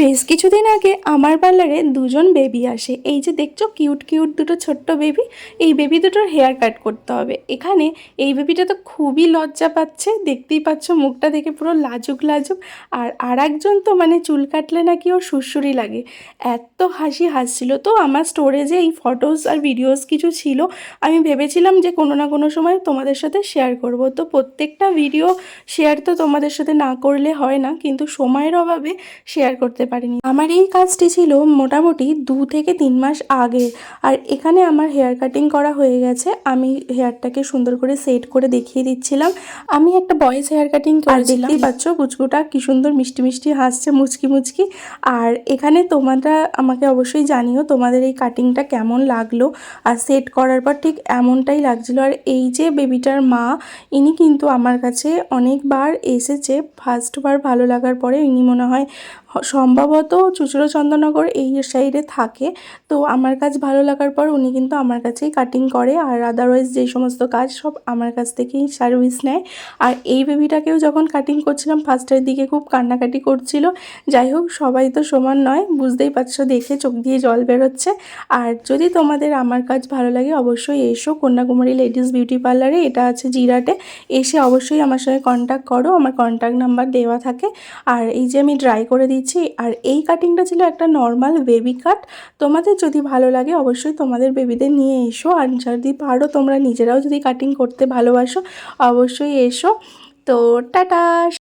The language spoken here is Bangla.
বেশ কিছুদিন আগে আমার পার্লারে দুজন বেবি আসে। এই যে দেখছ কিউট কিউট দুটো ছোট্ট বেবি এই বেবি দুটোর হেয়ার কাট করতে হবে। এখানে এই বেবিটা তো খুবই লজ্জা পাচ্ছে। দেখতেই পাচ্ছ, মুখটা দেখে পুরো লাজুক লাজুক। আর আর একজন তো মানে চুল কাটলে নাকি ওর সুরসুরি লাগে। এত হাসি হাসছিল। তো আমার স্টোরেজে এই ফটোস আর ভিডিওস কিছু ছিল। আমি ভেবেছিলাম যে কোনো না কোনো সময় তোমাদের সাথে শেয়ার করব। তো প্রত্যেকটা ভিডিও শেয়ার তো তোমাদের সাথে না করলে হয় না। কিন্তু সময়ের অভাবে শেয়ার করতে পারিনি। আমার এই কাজটি ছিল মোটামুটি দু থেকে তিন মাস আগে। আর এখানে আমার হেয়ার কাটিং করা হয়ে গেছে। আমি হেয়ারটাকে সুন্দর করে সেট করে দেখিয়ে দিচ্ছিলাম। আমি একটা বয়েজ হেয়ার কাটিং আর দেখতেই পাচ্ছ কুচকুটা কি সুন্দর মিষ্টি মিষ্টি হাসছে মুচকি মুচকি। আর এখানে তোমরা আমাকে অবশ্যই জানিও তোমাদের এই কাটিংটা কেমন লাগল। আর সেট করার পর ঠিক এমনটাই লাগছিল। আর এই যে বেবিটার মা ইনি কিন্তু আমার কাছে অনেকবার এসেছে। ফার্স্টবার ভালো লাগার পরে ইনি মনে হয় হ- সম্ভবত চুচুড়ো চন্দননগর এই সাইডে থাকে। তো আমার কাজ ভালো লাগার পর উনি কিন্তু আমার কাছেই কাটিং করে আর আদারওয়াইজ যে সমস্ত কাজ সব আমার কাছ থেকেই সার্ভিস নেয়। আর এই বেবিটাকেও যখন কাটিং করছিলাম ফার্স্টের দিকে খুব কান্নাকাটি করছিল। যাই হোক, সবাই তো সমান নয়, বুঝতেই পারছ, দেখে চোখ দিয়ে জল বেরোচ্ছে। আর যদি তোমাদের আমার কাজ ভালো লাগে, অবশ্যই এসো কন্যাকুমারী লেডিস বিউটি পার্লারে এটা আছে জিরাটে। এসে অবশ্যই আমার সঙ্গে কন্ট্যাক্ট করো, আমার কন্ট্যাক্ট নাম্বার দেওয়া থাকে। আর এই যে আমি ড্রাই করে দিচ্ছি আর এই কাটিংটা ছিল একটা নর্মাল বেবি কাট তোমাদের যদি ভালো লাগে, অবশ্যই তোমাদের বেবিদের নিয়ে এসো। আর যদি পারো, তোমরা নিজেরাও যদি কাটিং করতে ভালোবাসো, অবশ্যই এসো। তো টাটা!